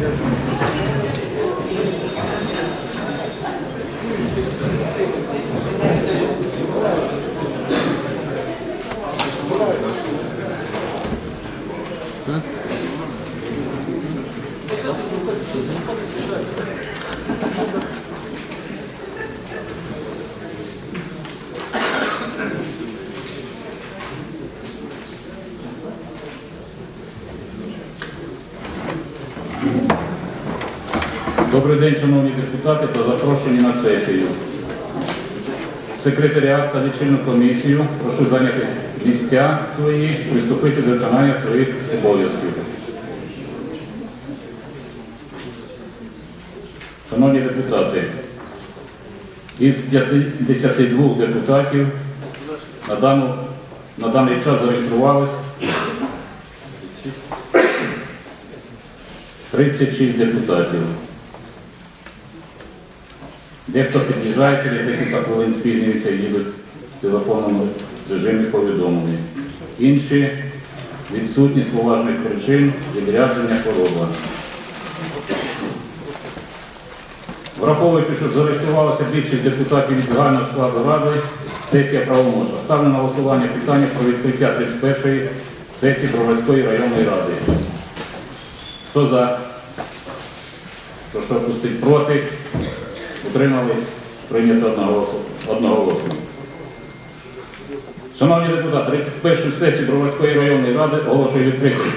Here's Добрий день, шановні депутати та запрошені на сесію. Секретаріат та лічильну комісію прошу зайняти місця свої, приступити до виконання своїх обов'язків. Шановні депутати, із 52 депутатів на, дану, на даний час зареєструвалось 36 депутатів. Дехто під'їжджає через декілька хвилин спізнюється і їде в телефонному режимі повідомлення. Інші відсутні з поважних причин відрядження хвороба. Враховуючи, що зареєструвалося більшість депутатів від загального складу ради, сесія правоможна. Ставлю на голосування питання про відкриття 31-ї сесії Броварської районної ради. Хто за? Хто що пустить проти? Утримались? Прийнято одноголосно. Шановні депутати, 31 сесію Броварської районної ради оголошую відкритою.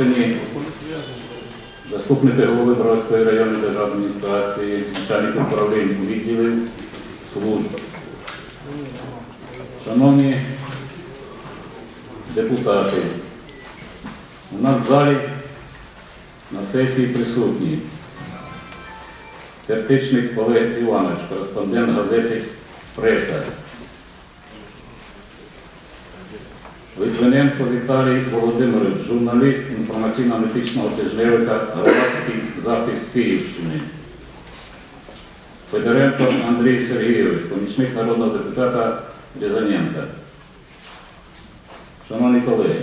Запрошені заступники голови Броварської районної державної адміністрації, начальник управління відділів служб. Шановні депутати, у нас в залі на сесії присутні Тертичник Олег Іванович, кореспондент газети Преса. Литвиненко Віталій Володимирович, журналіст інформаційно-аналітичного тижневика Громадський захист Київщини. Федоренко Андрій Сергійович, помічник народного депутата Рязаненка. Шановні колеги,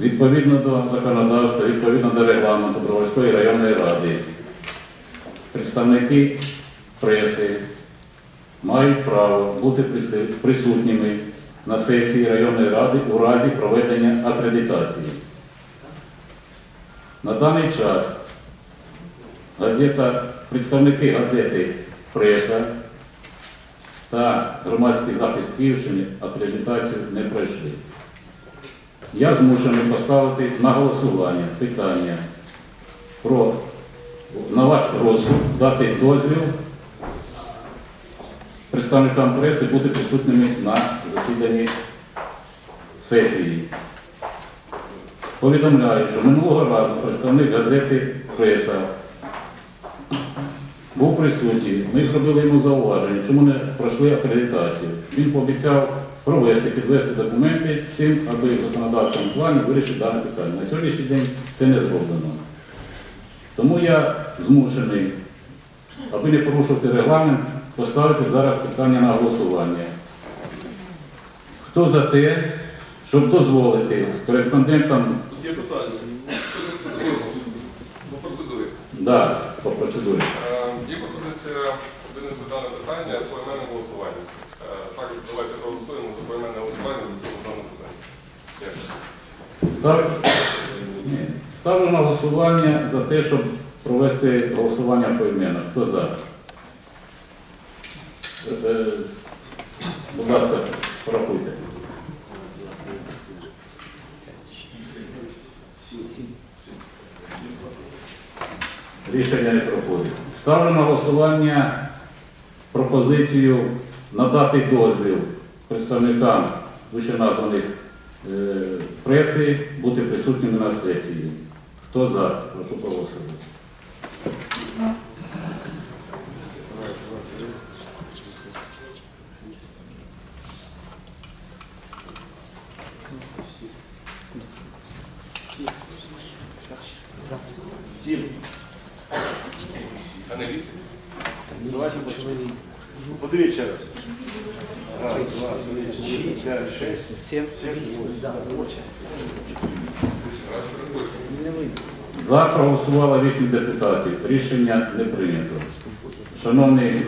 відповідно до законодавства, відповідно до регламенту Броварської районної ради, представники преси мають право бути присутніми на сесії районної ради у разі проведення акредитації. На даний час газета, представники газети Преса та громадський захист Київщини акредитацію не пройшли. Я змушений поставити на голосування питання про на ваш розсуд дати дозвіл представникам преси бути присутніми на засіданні сесії. Повідомляю, що минулого разу представник газети Преса був присутній. Ми зробили йому зауваження, чому не пройшли акредитацію. Він пообіцяв провести, підвести документи з тим, аби в законодавчому плані вирішити дане питання. На сьогоднішній день це не зроблено. Тому я змушений, аби не порушувати регламент, поставити зараз питання на голосування. Хто за те, щоб дозволити кореспондентам Є питання. По процедурі. да, по процедурі? Е, Є пропозиція винести дане питання по іменному голосуванню. Е, Так, давайте проголосуємо за поіменне голосування за цього дане питання. Став- Ні. Ставлю на голосування за те, щоб провести голосування по іменах. Хто за? Е, е, Будь ласка, порахуйте. Рішення не проходить. Ставлю на голосування пропозицію надати дозвіл представникам вищеназваних е, преси бути присутніми на сесії. Хто за? Прошу проголосувати. 6, 5, 6, 7, 8. За проголосувало 8 депутатів. Рішення не прийнято. Шановний,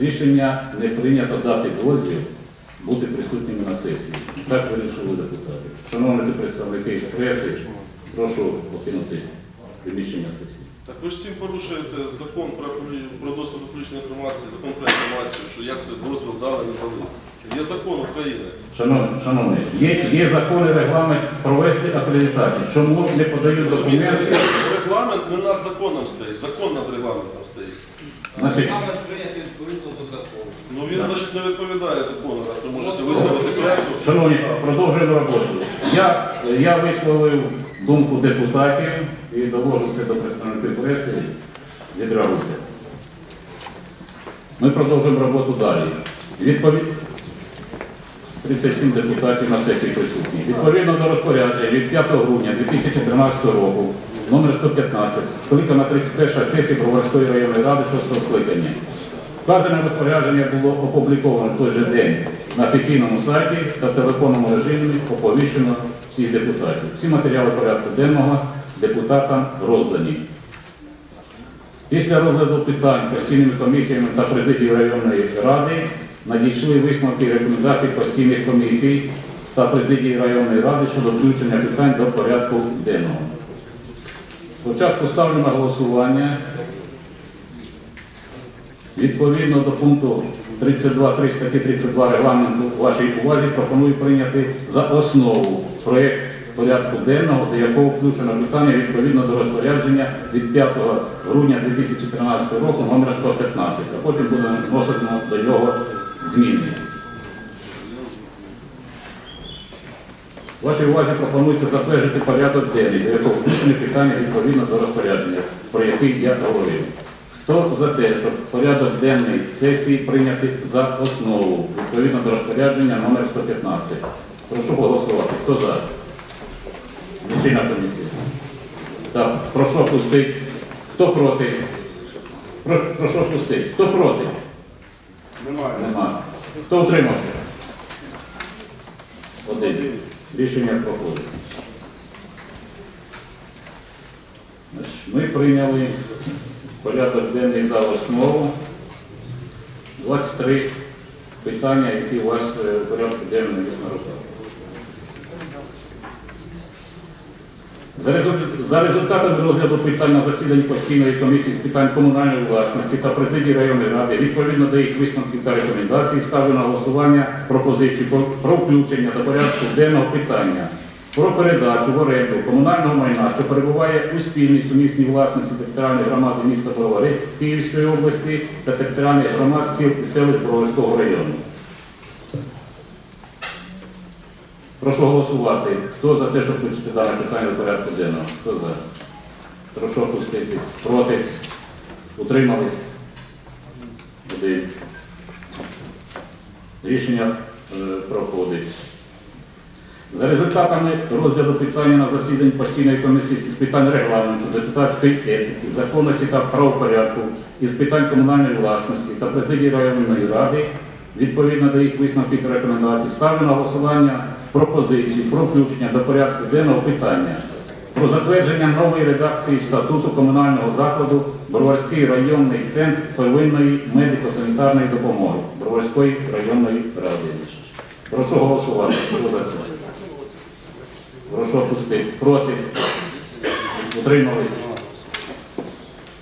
рішення не прийнято дати дозвіл бути присутніми на сесії. Так вирішили депутати. Шановні представники преси, прошу покинути приміщення сесії. Так ви ж всім порушуєте закон про, про доступ до публічної інформації, закон про інформацію, що як це дозвіл дали, не дали. Є закон України. Шановні, шановні, є, є закони регламент провести акредитацію. Чому не подають Розумієте, документи? регламент не над законом стоїть, закон над регламентом стоїть. Значить, Регламент прийнятий відповідно до закону. Ну він, значить, не відповідає закону, раз ви можете виставити пресу. Шановні, продовжуємо роботу. Я, я висловив думку депутатів і довожу це до представників преси. Відреагуйте. Ми продовжуємо роботу далі. Відповідь 37 депутатів на сесії присутні. Відповідно до розпорядження від 5 грудня 2013 року, номер 115, скликана 31 сесія Броварської районної ради 6 скликання. Вказане розпорядження було опубліковано в той же день на офіційному сайті та телефонному режимі оповіщено всіх депутатів. Всі матеріали порядку денного депутатам роздані. Після розгляду питань постійними комісіями та президії районної ради надійшли висновки і рекомендації постійних комісій та президії районної ради щодо включення питань до порядку денного. Спочатку ставлю на голосування Відповідно до пункту 32.3 статті 32 регламенту вашій увазі пропоную прийняти за основу проєкт порядку денного, до якого включено питання відповідно до розпорядження від 5 грудня 2013 року номер 115, а потім будемо вносити до нього зміни. Вашій увазі пропонується затвердити порядок денний, до якого включені питання відповідно до розпорядження, про який я говорив. Хто за те, щоб порядок денний сесії прийняти за основу відповідно до розпорядження номер 115? Прошу голосувати. Хто за? Лічильна комісія. Так, прошу пустити. Хто проти? Прошу, прошу пустити. Хто проти? Немає. Нема. Хто утримався? Один. Рішення проходить. Ми прийняли порядок денний за основу. 23 питання, які у вас е, в порядку денному є на руках. За, результ- за результатами розгляду питань на засіданні постійної комісії з питань комунальної власності та президії районної ради відповідно до їх висновків та рекомендацій ставлю на голосування пропозицію про, про включення до порядку денного питання про передачу в оренду комунального майна, що перебуває у спільній сумісній власності територіальної громади міста Бровари Київської області та територіальних громад сіл і селищ Броварського району. Прошу голосувати. Хто за те, щоб включити дане питання до порядку денного? Хто за? Прошу опустити. Проти? Утримались? Один. Рішення е, проходить. За результатами розгляду питання на засіданні постійної комісії з питань регламенту, депутатської етики, законності та правопорядку і з питань комунальної власності та президії районної ради, відповідно до їх висновків та рекомендацій, ставлю на голосування пропозицію про включення до порядку денного питання про затвердження нової редакції статуту комунального закладу Броварський районний центр первинної медико-санітарної допомоги Броварської районної ради. Прошу голосувати. Хто? Прошу опустити. Проти? Утримались?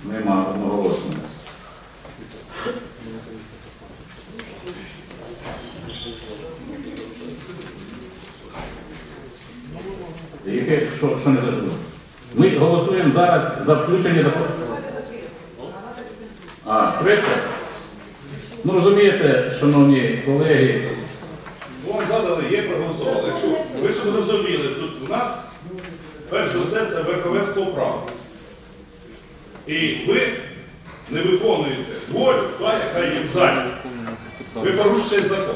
Нема одноголосно. Яке, що, що не зрозуміло? Ми голосуємо зараз за включення до... А, преса? Ну розумієте, шановні колеги, Вам задали, є проголосували. Якщо ви ж розуміли, тут у нас перш за все це верховенство права. І ви не виконуєте волю, та, яка є в залі. Ви порушуєте закон.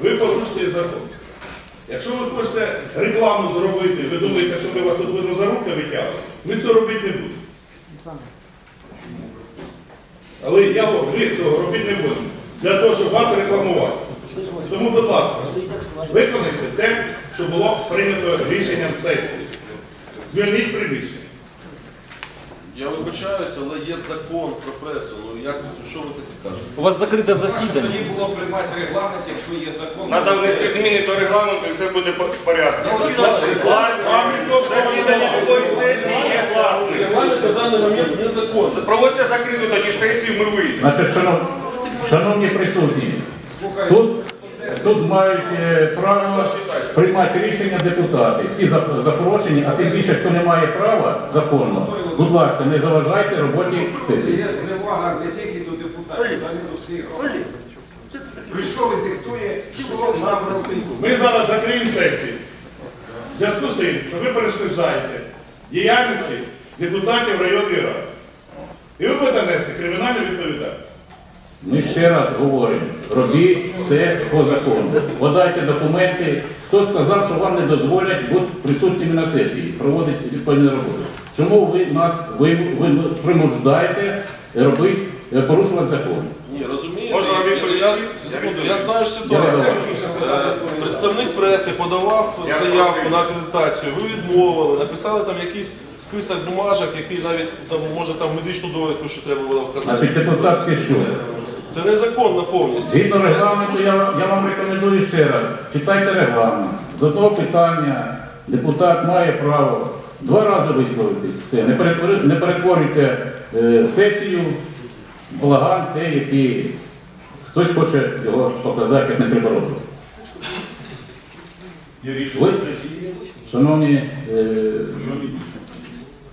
Ви порушуєте закон. Якщо ви хочете рекламу зробити, ви думаєте, що ми вас тут будемо за руки витягувати, ми цього робити не будемо. Але я вам, ми цього робити не будемо. Для того, щоб вас рекламувати. Тому, будь ласка, виконайте те, що було прийнято рішенням сесії. Звільніть приміщення. Я вибачаюся, але є закон про пресу. Ну як що ви таке кажете? У вас закрите засідання. Тоді було приймати регламент, якщо є закон. Треба внести зміни до регламенту і все буде по порядку. Я. Вам ніхто Засідання такої сесії є власне. Регламент на даний момент є закон. Проводьте закриту тоді сесію, ми вийдемо. Значить, шанов- шановні присутні, тут, тут мають е, право приймати рішення депутати. Ті запрошені, а тим більше, хто не має права законно, будь ласка, не заважайте роботі сесії. Є зневага не тільки до депутатів, а й до всіх громадян. Прийшов і диктує, що нам робити. Ми зараз закриємо сесію. В зв'язку з тим, що ви перешкоджаєте діяльності депутатів районної ради. І ви будете нести кримінальну відповідальність. Ми ще раз говоримо, робіть все по закону. Подайте документи. Хто сказав, що вам не дозволять бути присутніми на сесії, проводити відповідну роботу? Чому ви нас ви, ви примуждаєте робити, е, порушувати закон? Ні, розумієте, Можна я, я, я знаю ситуацію. Е, Представник преси подавав заявку на акредитацію, ви відмовили, написали там якийсь список бумажок, який навіть там може там медичну довідку, що треба було вказати. Значить, депутат Кищук. Це незаконно повністю. Згідно регламенту, я, я вам рекомендую ще раз, читайте регламент. За того питання депутат має право два рази висловитись. Це не, перетворюйте е, сесію в балаган те, який хтось хоче його показати, як не треба робити. Ви, шановні е,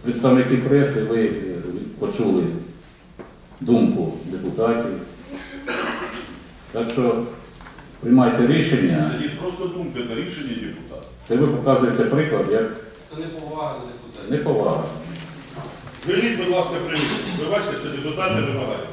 представники преси, ви е, почули думку депутатів. Так що приймайте рішення. Тоді просто думка на рішення депутата. Це ви показуєте приклад, як Це не повага до депутатів. неповага. Звільніть, будь ласка, приміщення. Ви бачите, що депутати вимагають.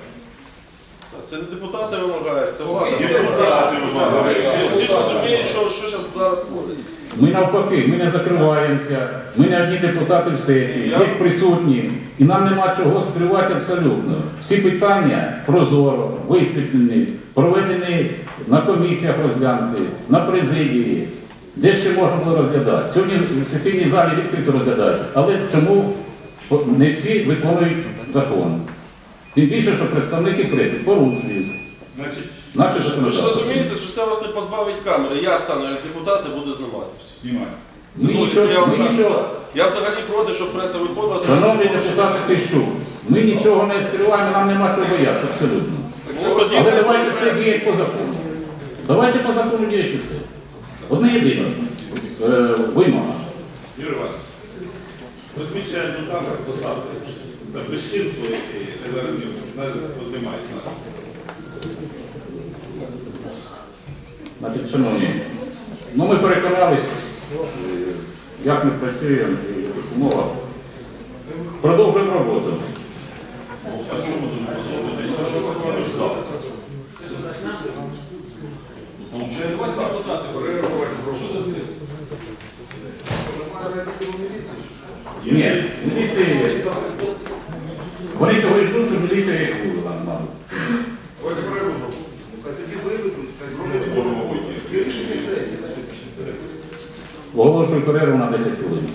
Це не депутати вимагають, це влада. Депутати вимагають. Всі, ж розуміють, що, що зараз зараз твориться. Ми навпаки, ми не закриваємося, ми не одні депутати в сесії, Я- є присутні, і нам нема чого скривати абсолютно. Всі питання прозоро, висвітлені, проведені на комісіях розглянути, на президії. Де ще можна було розглядати? Сьогодні в сесійній залі відкрито розглядається. Але чому не всі виконують закон? Тим більше, що представники преси порушують Значить, наші Ви ж розумієте, що це вас не позбавить камери. Я стану як депутат і буду знімати. знімаю. Ми Ну, нічого, я, ми нічого. я взагалі проти, щоб преса виходила. тому Шановні це депутати Пищук, ми нічого не скриваємо, нам нема чого боятися, абсолютно. Ну, тоді Але давайте це діяти по закону. Давайте по закону діяти все. Одне єдине е, вимога. Юрій Іванович, розміщаємо до камер, поставте. Там безчинство, яке Значить, шановні, ну ми переконались, е, як ми працюємо і умовах. Продовжуємо роботу. Ні, міліція є. Вони того і ждуть, що міліція як було там. мабуть. Оголошую перерву на 10 хвилин.